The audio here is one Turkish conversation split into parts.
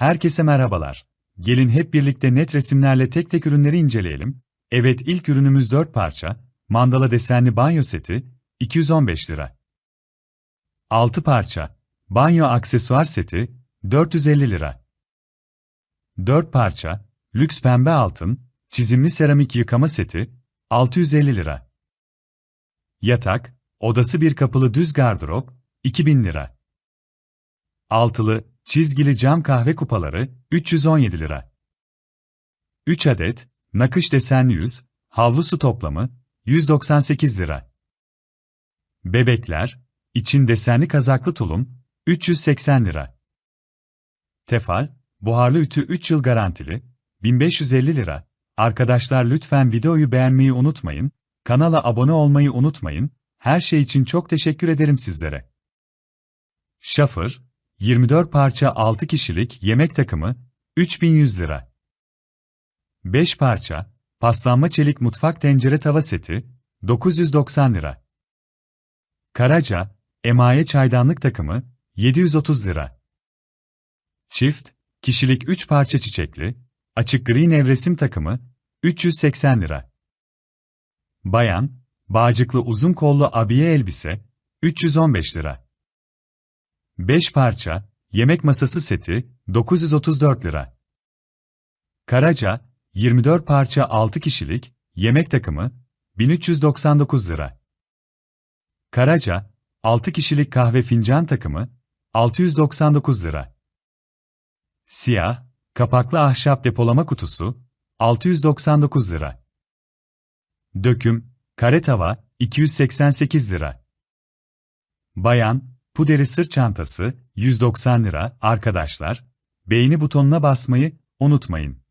Herkese merhabalar. Gelin hep birlikte net resimlerle tek tek ürünleri inceleyelim. Evet ilk ürünümüz 4 parça, mandala desenli banyo seti, 215 lira. 6 parça, banyo aksesuar seti, 450 lira. 4 parça, lüks pembe altın, çizimli seramik yıkama seti, 650 lira. Yatak, odası bir kapılı düz gardırop, 2000 lira. Altılı, çizgili cam kahve kupaları, 317 lira. 3 adet, nakış desenli yüz, havlu su toplamı, 198 lira. Bebekler, için desenli kazaklı tulum, 380 lira. Tefal, buharlı ütü 3 yıl garantili, 1550 lira. Arkadaşlar lütfen videoyu beğenmeyi unutmayın, kanala abone olmayı unutmayın, her şey için çok teşekkür ederim sizlere. Şafır, 24 parça 6 kişilik yemek takımı, 3100 lira. 5 parça, paslanma çelik mutfak tencere tava seti, 990 lira. Karaca, emaye çaydanlık takımı, 730 lira. Çift, kişilik 3 parça çiçekli, açık gri nevresim takımı, 380 lira. Bayan, bağcıklı uzun kollu abiye elbise, 315 lira. 5 parça, yemek masası seti, 934 lira. Karaca, 24 parça 6 kişilik, yemek takımı, 1399 lira. Karaca, 6 kişilik kahve fincan takımı, 699 lira. Siyah, kapaklı ahşap depolama kutusu, 699 lira. Döküm, kare tava, 288 lira. Bayan, puderi sırt çantası, 190 lira, arkadaşlar, beğeni butonuna basmayı unutmayın.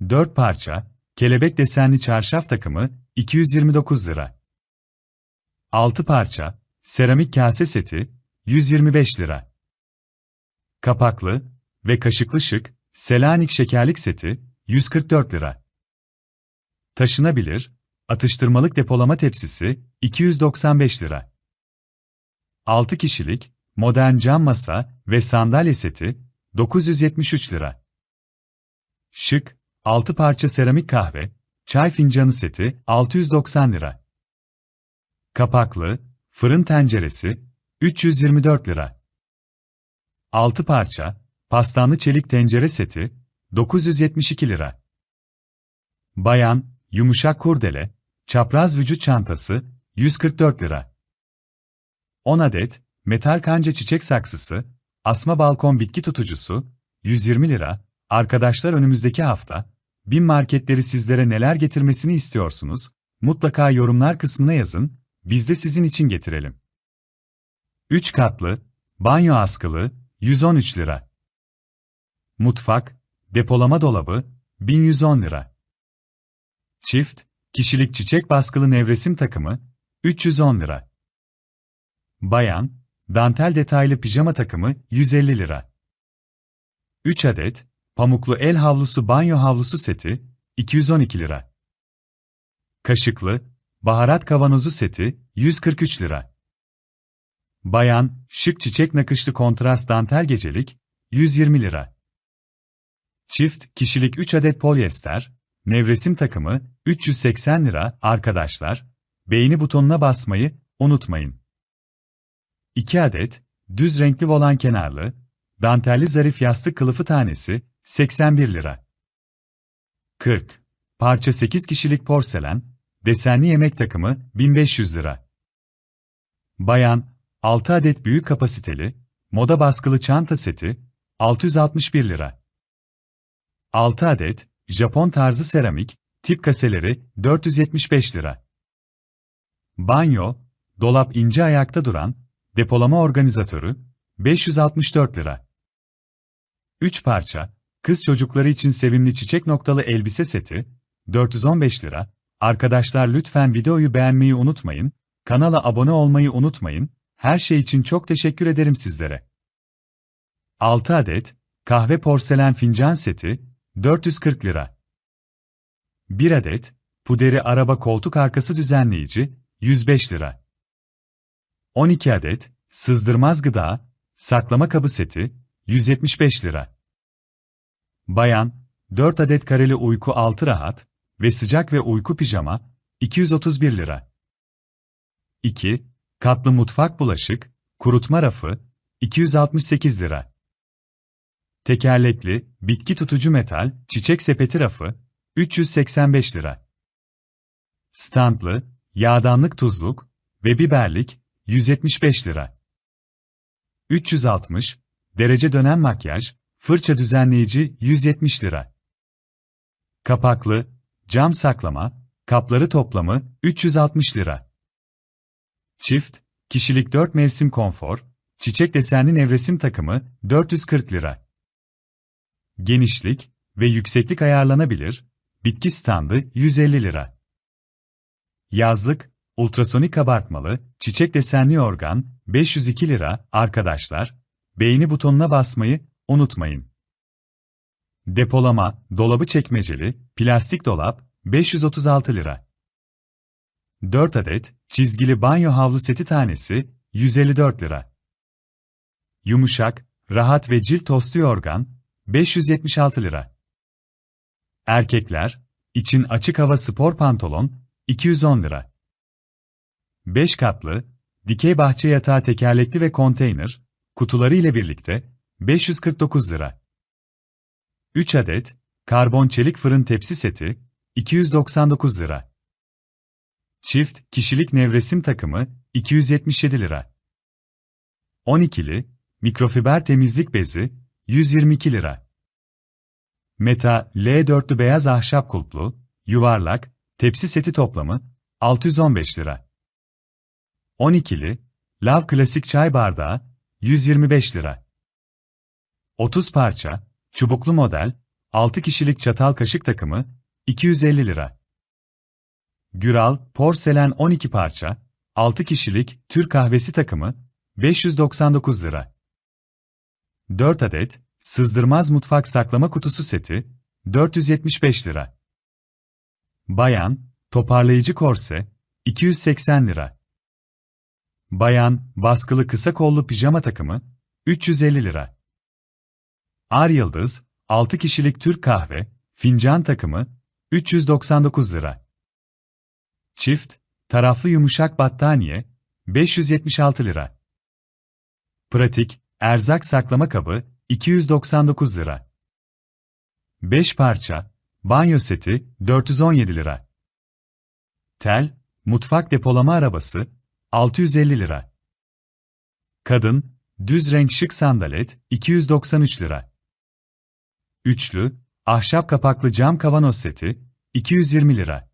4 parça, kelebek desenli çarşaf takımı, 229 lira. 6 parça, seramik kase seti, 125 lira. Kapaklı ve kaşıklı şık, Selanik şekerlik seti, 144 lira. Taşınabilir, atıştırmalık depolama tepsisi, 295 lira. 6 kişilik, modern cam masa ve sandalye seti, 973 lira. Şık, 6 parça seramik kahve, çay fincanı seti, 690 lira. Kapaklı, fırın tenceresi, 324 lira. 6 parça, pastanlı çelik tencere seti, 972 lira. Bayan, yumuşak kurdele, çapraz vücut çantası, 144 lira. 10 adet, metal kanca çiçek saksısı, asma balkon bitki tutucusu, 120 lira. Arkadaşlar önümüzdeki hafta, bin marketleri sizlere neler getirmesini istiyorsunuz? Mutlaka yorumlar kısmına yazın, biz de sizin için getirelim. 3 katlı, banyo askılı, 113 lira. Mutfak, depolama dolabı, 1110 lira. Çift, kişilik çiçek baskılı nevresim takımı, 310 lira. Bayan, dantel detaylı pijama takımı, 150 lira. 3 adet, pamuklu el havlusu banyo havlusu seti, 212 lira. Kaşıklı, baharat kavanozu seti, 143 lira. Bayan, şık çiçek nakışlı kontrast dantel gecelik, 120 lira. Çift, kişilik 3 adet polyester, nevresim takımı, 380 lira, arkadaşlar, beğeni butonuna basmayı unutmayın. 2 adet, düz renkli volan kenarlı, dantelli zarif yastık kılıfı tanesi, 81 lira. 40. Parça 8 kişilik porselen, desenli yemek takımı, 1500 lira. Bayan, 6 adet büyük kapasiteli, moda baskılı çanta seti, 661 lira. 6 adet, Japon tarzı seramik, tip kaseleri, 475 lira. Banyo, dolap ince ayakta duran, depolama organizatörü, 564 lira. 3 parça, kız çocukları için sevimli çiçek noktalı elbise seti, 415 lira. Arkadaşlar lütfen videoyu beğenmeyi unutmayın, kanala abone olmayı unutmayın, her şey için çok teşekkür ederim sizlere. 6 adet, kahve porselen fincan seti, 440 lira. 1 adet, puderi araba koltuk arkası düzenleyici, 105 lira. 12 adet, sızdırmaz gıda, saklama kabı seti, 175 lira. Bayan, 4 adet kareli uyku altı rahat ve sıcak ve uyku pijama, 231 lira. 2. Katlı mutfak bulaşık, kurutma rafı, 268 lira. Tekerlekli, bitki tutucu metal, çiçek sepeti rafı, 385 lira. Standlı, yağdanlık tuzluk ve biberlik, 175 lira. 360, derece dönen makyaj, fırça düzenleyici, 170 lira. Kapaklı, cam saklama, kapları toplamı, 360 lira. Çift, kişilik 4 mevsim konfor, çiçek desenli nevresim takımı, 440 lira. Genişlik ve yükseklik ayarlanabilir, bitki standı, 150 lira. Yazlık, ultrasonik abartmalı, çiçek desenli organ, 502 lira, arkadaşlar, beğeni butonuna basmayı unutmayın. Depolama, dolabı çekmeceli, plastik dolap, 536 lira. 4 adet, çizgili banyo havlu seti tanesi, 154 lira. Yumuşak, rahat ve cilt tostu yorgan, 576 lira. Erkekler, için açık hava spor pantolon, 210 lira. 5 katlı, dikey bahçe yatağı tekerlekli ve konteyner, kutuları ile birlikte, 549 lira. 3 adet, karbon çelik fırın tepsi seti, 299 lira. Çift kişilik nevresim takımı 277 lira. 12'li mikrofiber temizlik bezi 122 lira. Meta L4'lü beyaz ahşap kulplu, yuvarlak, tepsi seti toplamı 615 lira. 12'li Lav klasik çay bardağı 125 lira. 30 parça, çubuklu model, 6 kişilik çatal kaşık takımı 250 lira. Güral, porselen 12 parça, 6 kişilik Türk kahvesi takımı, 599 lira. 4 adet, sızdırmaz mutfak saklama kutusu seti, 475 lira. Bayan, toparlayıcı korse, 280 lira. Bayan, baskılı kısa kollu pijama takımı, 350 lira. Ar Yıldız, 6 kişilik Türk kahve, fincan takımı, 399 lira. Çift, taraflı yumuşak battaniye, 576 lira. Pratik, erzak saklama kabı, 299 lira. 5 parça, banyo seti, 417 lira. Tel, mutfak depolama arabası, 650 lira. Kadın, düz renk şık sandalet, 293 lira. Üçlü, ahşap kapaklı cam kavanoz seti, 220 lira.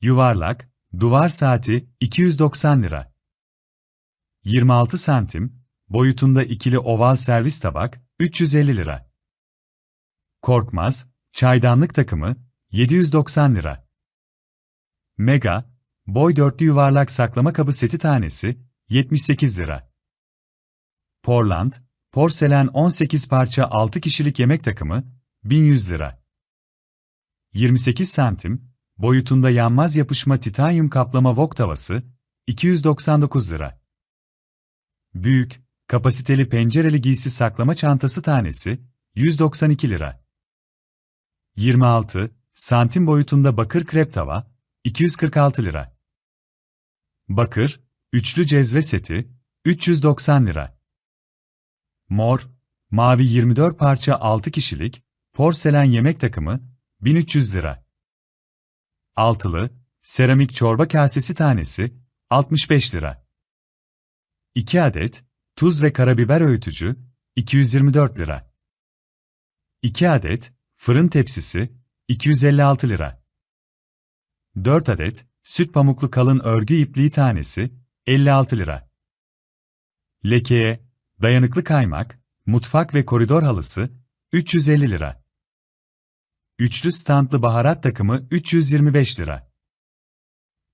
Yuvarlak, duvar saati 290 lira. 26 santim, boyutunda ikili oval servis tabak 350 lira. Korkmaz, çaydanlık takımı 790 lira. Mega, boy dörtlü yuvarlak saklama kabı seti tanesi 78 lira. Portland, porselen 18 parça 6 kişilik yemek takımı 1100 lira. 28 santim, boyutunda yanmaz yapışma titanyum kaplama wok tavası, 299 lira. Büyük, kapasiteli pencereli giysi saklama çantası tanesi, 192 lira. 26 santim boyutunda bakır krep tava, 246 lira. Bakır, üçlü cezve seti, 390 lira. Mor, mavi 24 parça 6 kişilik, porselen yemek takımı, 1300 lira. Altılı, seramik çorba kasesi tanesi, 65 lira. 2 adet, tuz ve karabiber öğütücü, 224 lira. 2 adet, fırın tepsisi, 256 lira. 4 adet, süt pamuklu kalın örgü ipliği tanesi, 56 lira. Lekeye, dayanıklı kaymak, mutfak ve koridor halısı, 350 lira. Üçlü standlı baharat takımı 325 lira.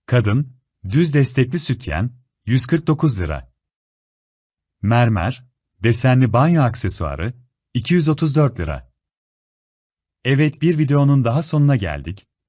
Kadın, düz destekli sütyen, 149 lira. Mermer, desenli banyo aksesuarı, 234 lira. Evet bir videonun daha sonuna geldik.